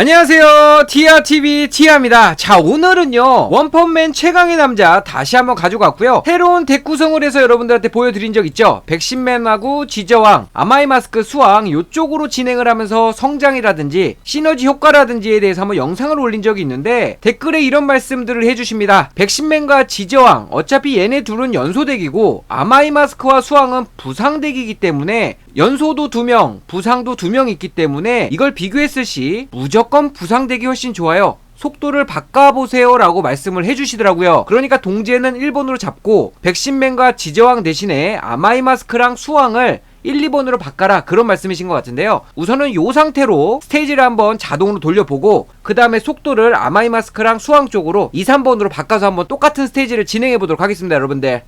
안녕하세요. 티아TV 티아입니다. 자 오늘은요. 원펀맨 최강의 남자 다시 한번 가지고 왔고요. 새로운 덱 구성을 해서 여러분들한테 보여드린 적 있죠? 백신맨하고 지저왕 아마이마스크 수왕 요쪽으로 진행을 하면서 성장이라든지 시너지 효과라든지에 대해서 한번 영상을 올린 적이 있는데 댓글에 이런 말씀들을 해주십니다. 백신맨과 지저왕 어차피 얘네 둘은 연소덱이고 아마이마스크와 수왕은 부상덱이기 때문에 연소도 두 명, 부상도 두명 있기 때문에 이걸 비교했을 시 무조건 부상덱이 훨씬 좋아요. 속도를 바꿔보세요 라고 말씀을 해주시더라고요. 그러니까 동제는 1번으로 잡고 백신맨과 지저왕 대신에 아마이마스크랑 수왕을 1, 2번으로 바꿔라 그런 말씀이신 것 같은데요. 우선은 이 상태로 스테이지를 한번 자동으로 돌려보고 그 다음에 속도를 아마이마스크랑 수왕 쪽으로 2, 3번으로 바꿔서 한번 똑같은 스테이지를 진행해 보도록 하겠습니다 여러분들.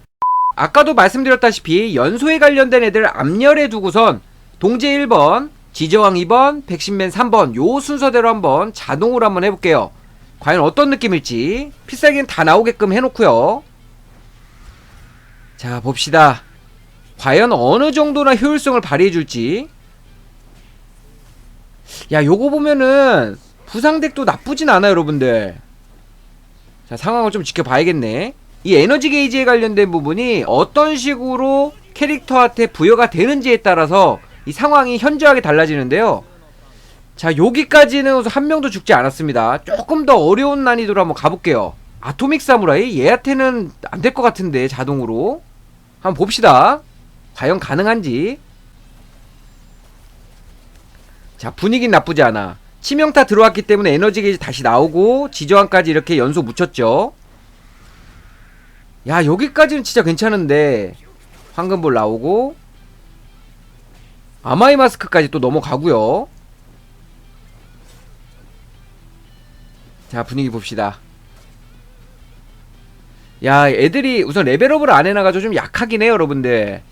아까도 말씀드렸다시피 연소에 관련된 애들 앞열에 두고선 동제 1번, 지저왕 2번, 백신맨 3번 요 순서대로 한번 자동으로 한번 해볼게요. 과연 어떤 느낌일지 필살기는 다 나오게끔 해놓고요. 자 봅시다. 과연 어느 정도나 효율성을 발휘해줄지. 야 요거 보면은 부상덱도 나쁘진 않아 여러분들. 자 상황을 좀 지켜봐야겠네. 이 에너지 게이지에 관련된 부분이 어떤 식으로 캐릭터한테 부여가 되는지에 따라서 이 상황이 현저하게 달라지는데요. 자, 여기까지는 한 명도 죽지 않았습니다. 조금 더 어려운 난이도로 한번 가볼게요. 아토믹 사무라이? 얘한테는 안 될 것 같은데, 자동으로. 한번 봅시다. 과연 가능한지. 자, 분위기는 나쁘지 않아. 치명타 들어왔기 때문에 에너지 게이지 다시 나오고, 지저항까지 이렇게 연소 묻혔죠. 야 여기까지는 진짜 괜찮은데 황금볼 나오고 아마이 마스크까지 또 넘어가고요. 자 분위기 봅시다. 야 애들이 우선 레벨업을 안 해놔가지고 좀 약하긴 해요 여러분들.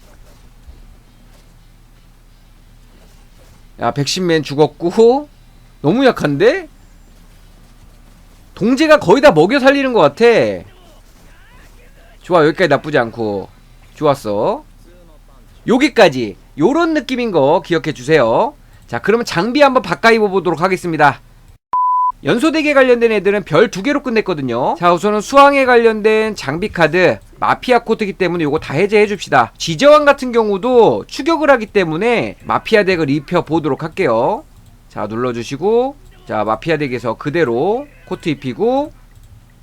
야 백신맨 죽었고 너무 약한데? 동제가 거의 다 먹여 살리는 것 같아. 좋아 여기까지 나쁘지 않고. 좋았어 여기까지 요런 느낌인 거 기억해 주세요. 자 그러면 장비 한번 바꿔 입어 보도록 하겠습니다. 연소덱에 관련된 애들은 별 두 개로 끝냈거든요. 자 우선은 수왕에 관련된 장비 카드 마피아 코드기 때문에 요거 다 해제해 줍시다. 지저왕 같은 경우도 추격을 하기 때문에 마피아 덱을 입혀 보도록 할게요. 자 눌러 주시고 자 마피아 덱에서 그대로 코트 입히고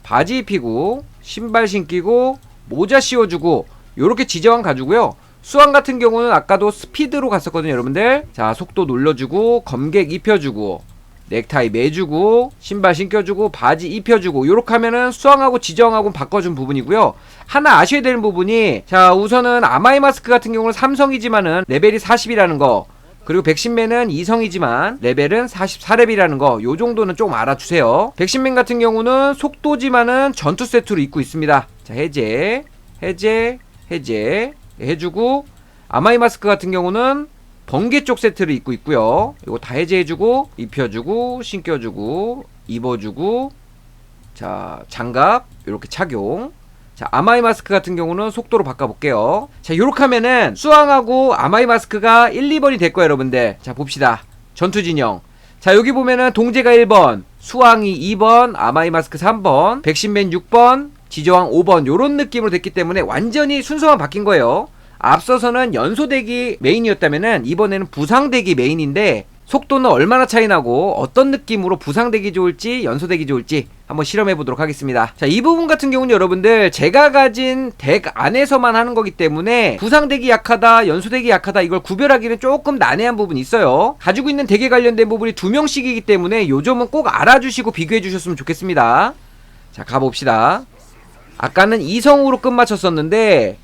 바지 입히고 신발 신기고 모자 씌워 주고 요렇게 지저왕 가지고요 수왕 같은 경우는 아까도 스피드로 갔었거든요 여러분들. 자 속도 눌러주고 검객 입혀주고 넥타이 매주고 신발 신겨주고 바지 입혀주고 요렇게 하면은 수왕하고 지저왕하고 바꿔준 부분이고요. 하나 아셔야 되는 부분이 자 우선은 아마이 마스크 같은 경우는 삼성이지만은 레벨이 40이라는 거 그리고 백신맨은 2성이지만 레벨은 44렙이라는 거 요 정도는 좀 알아주세요. 백신맨 같은 경우는 속도지만은 전투 세트로 입고 있습니다. 자 해제 해제 해제 해주고 아마이 마스크 같은 경우는 번개 쪽 세트를 입고 있고요. 이거 다 해제해주고 입혀주고 신겨주고 입어주고 자 장갑 이렇게 착용. 자 아마이 마스크 같은 경우는 속도로 바꿔볼게요. 자 요렇게 하면은 수왕하고 아마이 마스크가 1, 2번이 될 거예요 여러분들. 자 봅시다. 전투 진영. 자 여기 보면은 동제가 1번 수왕이 2번 아마이 마스크 3번 백신맨 6번 지저왕 5번 요런 느낌으로 됐기 때문에 완전히 순서만 바뀐 거예요 앞서서는 연소덱이 메인이었다면은 이번에는 부상덱이 메인인데 속도는 얼마나 차이 나고 어떤 느낌으로 부상덱이 좋을지 연소덱이 좋을지 한번 실험해 보도록 하겠습니다. 자, 이 부분 같은 경우는 여러분들 제가 가진 덱 안에서만 하는 거기 때문에 부상덱이 약하다, 연소덱이 약하다 이걸 구별하기는 조금 난해한 부분이 있어요. 가지고 있는 덱에 관련된 부분이 두 명씩이기 때문에 요 점은 꼭 알아주시고 비교해 주셨으면 좋겠습니다. 자, 가봅시다. 아까는 이성으로 끝마쳤었는데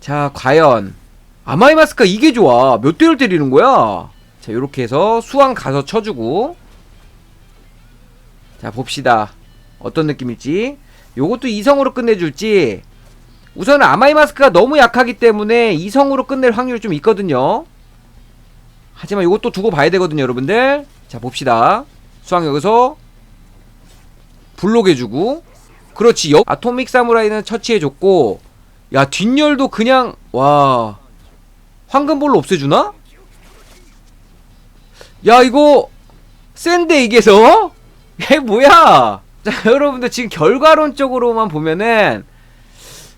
자, 과연 아마이 마스크가 이게 좋아. 몇 대를 때리는 거야? 자, 요렇게 해서 수왕 가서 쳐주고 자, 봅시다. 어떤 느낌일지. 요것도 이성으로 끝내줄지. 우선 아마이 마스크가 너무 약하기 때문에 이성으로 끝낼 확률이 좀 있거든요. 하지만 요것도 두고 봐야 되거든요, 여러분들. 자, 봅시다. 수왕 여기서 블록해주고. 그렇지. 여... 아토믹 사무라이는 처치해줬고. 야, 뒷열도 그냥, 와. 황금볼로 없애주나? 야, 이거. 센데 이게서? 이게 뭐야? 자 여러분들 지금 결과론적으로만 보면은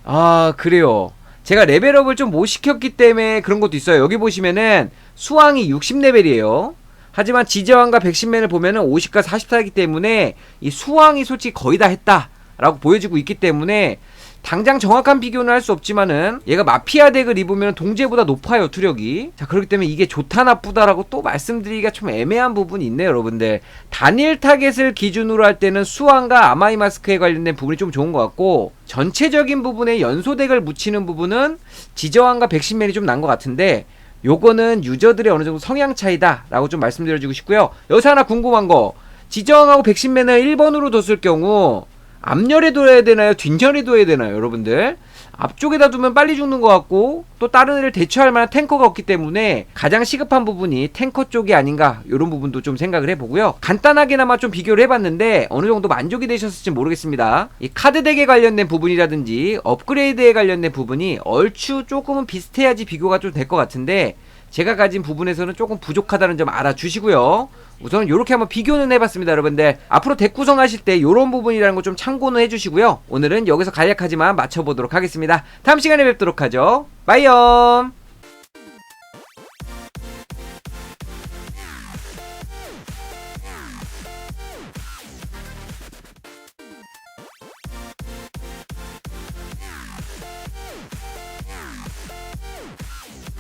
아 그래요. 제가 레벨업을 좀 못 시켰기 때문에 그런 것도 있어요. 여기 보시면은 수왕이 60레벨이에요. 하지만 지저왕과 백신맨을 보면은 50과 44이기 때문에 이 수왕이 솔직히 거의 다 했다 라고 보여지고 있기 때문에 당장 정확한 비교는 할 수 없지만은 얘가 마피아 덱을 입으면 동제보다 높아요 투력이. 자 그렇기 때문에 이게 좋다 나쁘다라고 또 말씀드리기가 좀 애매한 부분이 있네요 여러분들. 단일 타겟을 기준으로 할 때는 수왕과 아마이 마스크에 관련된 부분이 좀 좋은 것 같고 전체적인 부분에 연소 덱을 묻히는 부분은 지저왕과 백신맨이 좀 난 것 같은데 요거는 유저들의 어느 정도 성향 차이다 라고 좀 말씀드려주고 싶고요. 여기서 하나 궁금한 거. 지저왕하고 백신맨을 1번으로 뒀을 경우 앞열에 둬야 되나요? 뒷열에 둬야 되나요? 여러분들 앞쪽에다 두면 빨리 죽는 것 같고 또 다른 애를 대처할 만한 탱커가 없기 때문에 가장 시급한 부분이 탱커 쪽이 아닌가 이런 부분도 좀 생각을 해보고요 간단하게나마 좀 비교를 해봤는데 어느 정도 만족이 되셨을지 모르겠습니다 이 카드 덱에 관련된 부분이라든지 업그레이드에 관련된 부분이 얼추 조금은 비슷해야지 비교가 좀 될 것 같은데 제가 가진 부분에서는 조금 부족하다는 점 알아주시고요. 우선 이렇게 한번 비교는 해봤습니다, 여러분들. 앞으로 덱 구성하실 때 이런 부분이라는 거 좀 참고는 해주시고요. 오늘은 여기서 간략하지만 맞춰보도록 하겠습니다. 다음 시간에 뵙도록 하죠. 빠이염!